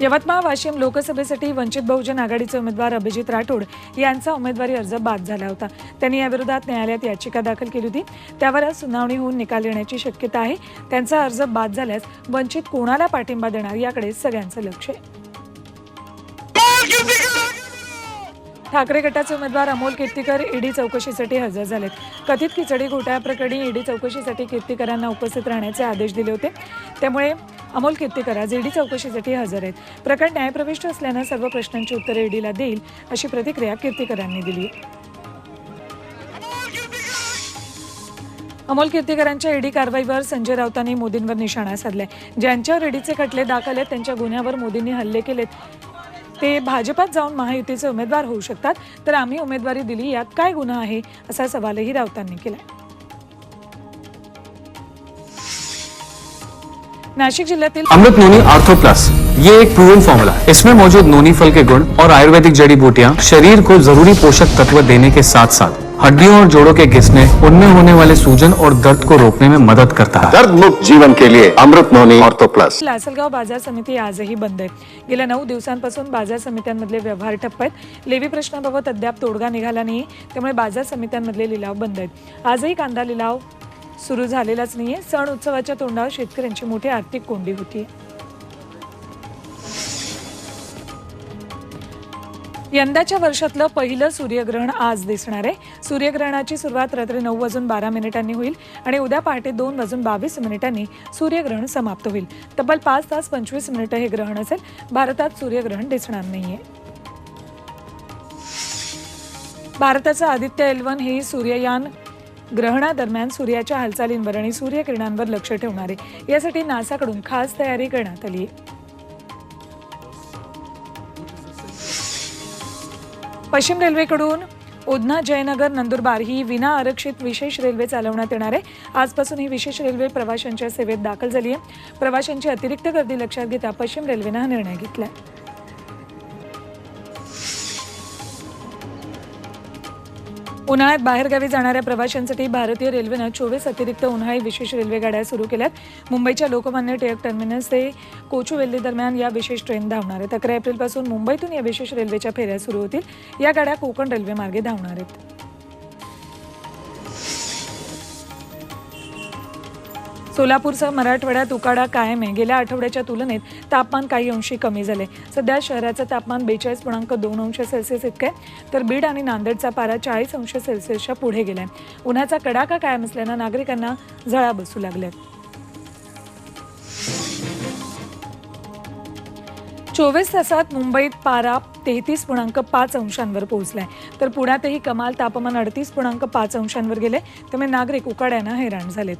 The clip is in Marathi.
यवतमाळ वाशिम लोकसभेसाठी वंचित बहुजन आघाडीचे उमेदवार अभिजित राठोड यांचा उमेदवारी अर्ज बाद झाला होता. त्यांनी याविरोधात न्यायालयात याचिका दाखल केली होती. त्यावर आज सुनावणी होऊन निकाल येण्याची शक्यता आहे. त्यांचा अर्ज बाद झाल्यास वंचित कोणाला पाठिंबा देणार याकडे सगळ्यांचं लक्ष आहे. ठाकरे गटाचे उमेदवार अमोल कीर्तीकर ईडी चौकशीसाठी हजर झालेत. कथित खिचडी घोटाळ्याप्रकरणी ईडी चौकशीसाठी कीर्तीकरांना उपस्थित राहण्याचे आदेश दिले होते. त्यामुळे अमोल कीर्तीकर आज ईडी चौकशीसाठी हजर आहेत. प्रकरण न्यायप्रविष्ट असल्यानं सर्व प्रश्नांची उत्तरे ईडीला देईल अशी प्रतिक्रिया कीर्तीकरांनी दिली. अमोल कीर्तीकरांच्या ईडी कारवाईवर संजय राऊतांनी मोदींवर निशाणा साधलाय. ज्यांच्यावर ईडीचे खटले दाखल आहेत त्यांच्या गुन्ह्यावर मोदींनी हल्ले केलेत. ते भाजपात जाऊन महायुतीचे उमेदवार होऊ शकतात तर आम्ही उमेदवारी दिली यात काय गुन्हा आहे असा सवालही राऊतांनी केला नाशिक जिल्ह्यातील अमृत नोनी आर्थो प्लस ये एक प्रूवन फॉर्मूला है। इसमें मौजूद नोनी फल के गुण और आयुर्वेदिक जड़ी बूटियाँ शरीर को जरूरी पोषक तत्व देने के साथ साथ हड्डियों और जोड़ों के घिसने उनमें होने वाले सूजन और दर्द को रोकने में मदद करता है। दर्द मुक्त जीवन के लिए अमृत नोनी ऑर्थो प्लस लासलगाव बाजार समिती आजही बंद आहे. गेल्या नऊ दिवसांपासून बाजार समित्यांमधले व्यवहार ठप्प आहेत लेवी प्रश्नाबाबत अद्याप तोडगा निघाला नाही त्यामुळे बाजार समित्यांमधले लिलाव बंद आहेत. आजही कांदा लिलाव सुरू झालेलाच नाहीये. सण उत्सवाच्या तोंडावर शेतकऱ्यांची मोठी आर्थिक कोंडी होती. यंदाच्या वर्षातलं पहिलं सूर्यग्रहण आज दिसणार आहे. सूर्यग्रहणाची सुरुवात रात्री नऊ वाजून बारा मिनिटांनी होईल आणि उद्या पहाटे दोन वाजून बावीस मिनिटांनी सूर्यग्रहण समाप्त होईल. तब्बल पाच तास पंचवीस मिनिटं हे ग्रहण असेल. भारतात सूर्यग्रहण दिसणार नाहीये. भारताचं आदित्य एल वन हे सूर्ययान ग्रहणादरम्यान सूर्याच्या हालचालींवर आणि सूर्यकिरणांवर लक्ष ठेवणारे. यासाठी नासाकडून खास तयारी करण्यात आली आहे पश्चिम रेल्वेकडून उधना जयनगर नंदुरबार ही विना आरक्षित विशेष रेल्वे चालवण्यात येणार आहे. आजपासून ही विशेष रेल्वे प्रवाशांच्या सेवेत दाखल झाली आहे प्रवाशांची अतिरिक्त गर्दी लक्षात घेता पश्चिम रेल्वेनं हा निर्णय घेतला आहे उन्हाळ्यात बाहेरगावी जाणाऱ्या प्रवाशांसाठी भारतीय रेल्वेनं चोवीस अतिरिक्त उन्हाळी विशेष रेल्वे गाड्या सुरू केल्यात. मुंबईच्या लोकमान्य टिळक टर्मिनस ते कोचुवेल्ली दरम्यान या विशेष ट्रेन धावणार आहेत. अकरा एप्रिलपासून मुंबईतून या विशेष रेल्वेच्या फेऱ्या सुरू होतील. या गाड्या कोकण रेल्वेमार्गे धावणार आहेत. सोलापूरसह मराठवाड्यात उकाडा कायम आहे. गेल्या आठवड्याच्या तुलनेत तापमान काही अंशी कमी झाले. सध्या शहराचं तापमान बेचाळीस पूर्णांक दोन अंश सेल्सिअस इतकं आहे. तर बीड आणि नांदेडचा पारा चाळीस अंश सेल्सिअसच्या पुढे गेलाय. उन्हाचा कडाका कायम असल्यानं नागरिकांना झळा बसू लागल्यात. चोवीस तासात मुंबईत पारा तेहतीस पूर्णांक पाच अंशांवर पोहोचलाय. तर पुण्यातही कमाल तापमान अडतीस पूर्णांक पाच अंशांवर गेले त्यामुळे नागरिक उकाड्यानं हैराण झालेत.